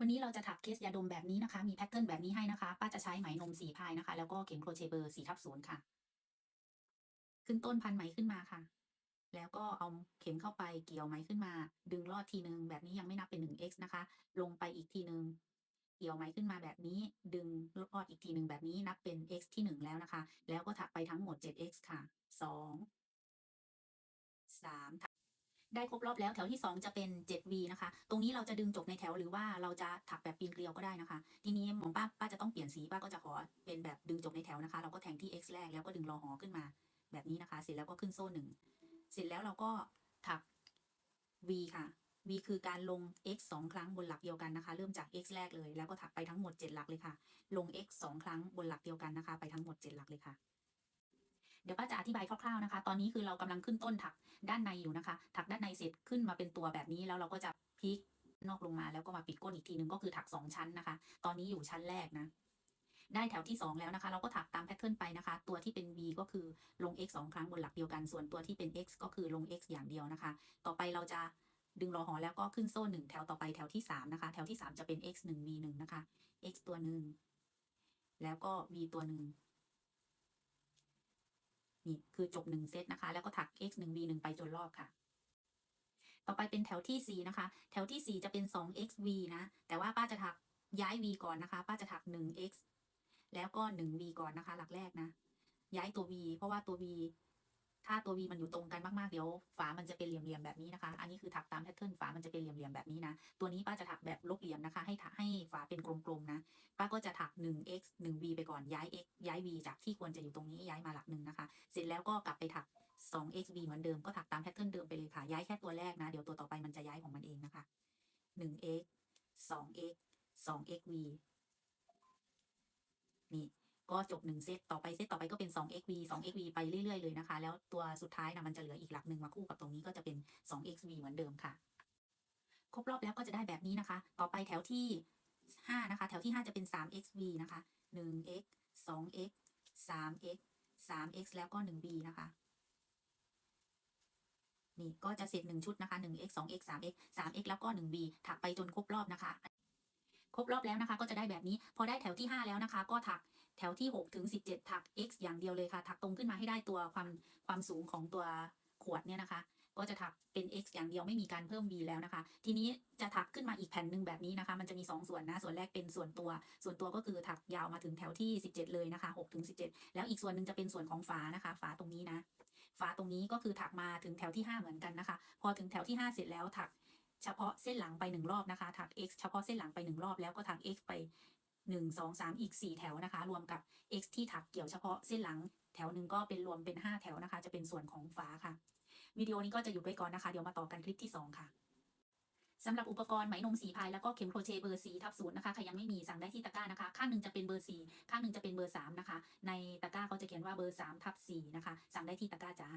วันนี้เราจะถักเคสยาดมแบบนี้นะคะ มีแพทเทิร์นแบบนี้ให้นะคะ ป้าจะใช้ไหมนมสีพายนะคะ แล้วก็เข็มโครเชต์เบอร์สีทับศูนย์ค่ะ ขึ้นต้นพันไหมขึ้นมาค่ะ แล้วก็เอาเข็มเข้าไปเกี่ยวไหมขึ้นมา ดึงลอดทีนึงแบบนี้ยังไม่นับเป็นหนึ่ง x นะคะ ลงไปอีกทีนึง เกี่ยวไหมขึ้นมาแบบนี้ ดึงลอดอีกทีหนึ่งแบบนี้นับเป็น x ที่หนึ่งแล้วนะคะ แล้วก็ถักไปทั้งหมด 7x ค่ะสองสามถั ได้ครบรอบแล้วแถวที่ 2 จะเป็น 7V นะคะ ตรงนี้เราจะดึงจบในแถวหรือว่าเราจะถักแบบปีนเกลียวก็ได้นะคะ ทีนี้ของป้าป้าจะต้องเปลี่ยนสีป้าก็จะขอเป็นแบบดึงจบในแถวนะคะ เราก็แทงที่ x แรกแล้วก็ดึงรอหอขึ้นมา แบบนี้นะคะ เสร็จแล้วก็ขึ้นโซ่หนึ่งเสร็จแล้วเราก็ถัก V ค่ะ V คือการลง x สองครั้งบนหลักเดียวกันนะคะ เริ่มจาก x แรกเลย แล้วก็ถักไปทั้งหมด 7 หลักเลยค่ะ ลง x สองครั้งบนหลักเดียวกันนะคะ ไปทั้งหมด 7 หลักเลยค่ะ เดี๋ยวป้าจะอธิบายคร่าวๆนะคะ ตอนนี้คือเรากำลังขึ้นต้นถักด้านในอยู่นะคะ ถักด้านในเสร็จขึ้นมาเป็นตัวแบบนี้แล้วเราก็จะพลิกนอกลงมาแล้วก็มาปิดก้นอีกทีหนึ่งก็คือถักสองชั้นนะคะ ตอนนี้อยู่ชั้นแรกนะ ได้แถวที่ 2 แล้วนะคะ เราก็ถักตามแพทเทิร์นไปนะคะ ตัวที่เป็น V ก็คือลง x สองครั้งบนหลักเดียวกัน ส่วนตัวที่เป็น x ก็คือลง x อย่างเดียวนะคะ ต่อไปเราจะดึงรอหอแล้วก็ขึ้นโซ่หนึ่งแถวต่อไปแถวที่ 3 นะคะ แถวที่ 3 จะเป็น x 1 v 1นะคะ x ตัวหนึ่งแล้วก็ v ตัวหนึ่ง นี่คือจบหนึ่งเซตนะคะ แล้วก็ถัก x 1 v 1ไปจนรอบค่ะ ต่อไปเป็นแถวที่4นะคะ แถวที่ 4 จะเป็น 2 x v นะ แต่ว่าป้าจะถักย้าย v ก่อนนะคะ ป้าจะถัก 1 x แล้วก็ 1v ก่อนนะคะ หลักแรกนะ ย้ายตัว v เพราะว่าตัว v ถ้าตัว v มันอยู่ตรงกันมากๆ เดี๋ยวฝามันจะเป็นเหลี่ยมๆแบบนี้นะคะ อันนี้คือถักตามแพทเทิร์นฝามันจะเป็นเหลี่ยมๆแบบนี้นะ ตัวนี้ป้าจะถักแบบลบเหลี่ยมนะคะ ให้ถักให้ฝาเป็นกลมๆนะ ป้าก็จะถัก 1x 1v ไปก่อน ย้าย x ย้าย v จากที่ควรจะอยู่ตรงนี้ย้ายมาหลักหนึ่งนะคะ เสร็จแล้วก็กลับไปถัก 2xv เหมือนเดิม ก็ถักตามแพทเทิร์นเดิมไปเลยค่ะ ย้ายแค่ตัวแรกนะ เดี๋ยวตัวต่อไปมันจะย้ายของมันเองนะคะ 1x 2x 2xv นี่ ก็จบหนึ่งเซตต่อไปเซตต่อไปก็เป็น 2xv 2xv ไปเรื่อยๆเลยนะคะ แล้วตัวสุดท้ายนะมันจะเหลืออีกหลักหนึ่งมาคู่กับตรงนี้ก็จะเป็น 2xv เหมือนเดิมค่ะ ครบรอบแล้วก็จะได้แบบนี้นะคะ ต่อไปแถวที่ 5 นะคะ แถวที่ 5 จะเป็น 3xv นะคะ 1x 2x 3x 3x แล้วก็ 1v นะคะ นี่ก็จะเสร็จหนึ่งชุดนะคะ 1x 2x 3x 3x แล้วก็ 1v ถักไปจนครบรอบนะคะ ครบรอบแล้วนะคะ ก็จะได้แบบนี้ พอได้แถวที่ 5 แล้วนะคะ ก็ถัก แถวที่ 6 ถึง 17 ถัก x อย่างเดียวเลยค่ะ ถักตรงขึ้นมาให้ได้ตัวความความสูงของตัวขวดเนี่ยนะคะ ก็จะถักเป็น x อย่างเดียวไม่มีการเพิ่ม v แล้วนะคะ ทีนี้จะถักขึ้นมาอีกแผ่นหนึ่งแบบนี้นะคะ มันจะมี 2 ส่วนนะ ส่วนแรกเป็นส่วนตัว ส่วนตัวก็คือถักยาวมาถึงแถวที่ 17 เลยนะคะ6ถึง17 แล้วอีกส่วนหนึ่งจะเป็นส่วนของฝานะคะ ฝาตรงนี้นะ ฝาตรงนี้ก็คือถักมาถึงแถวที่ 5 เหมือนกันนะคะ พอถึงแถวที่ 5 เสร็จแล้วถักเฉพาะเส้นหลังไปหนึ่งรอบนะคะ ถัก x เฉพาะเส้นหลังไปหนึ่งรอบแล้วก็ถัก x ไป หนึ่งสองสามอีกสี่แถวนะคะ รวมกับ x ที่ถักเกี่ยวเฉพาะเส้นหลัง แถวหนึ่งก็เป็นรวมเป็นห้าแถวนะคะ จะเป็นส่วนของฝาค่ะ วิดีโอนี้ก็จะหยุดไว้ก่อนนะคะ เดี๋ยวมาต่อกันคลิปที่สองค่ะสำหรับอุปกรณ์ไหมนมสีพายแล้วก็เข็มโครเชต์เบอร์สีทับศูนย์นะคะใครยังไม่มีสั่งได้ที่ตะกร้านะคะ ข้างหนึ่งจะเป็นเบอร์สี่ข้างหนึ่งจะเป็นเบอร์สามนะคะ ในตะกร้าเขาจะเขียนว่าเบอร์สามทับสี่นะคะ สั่งได้ที่ตะกร้าจ้า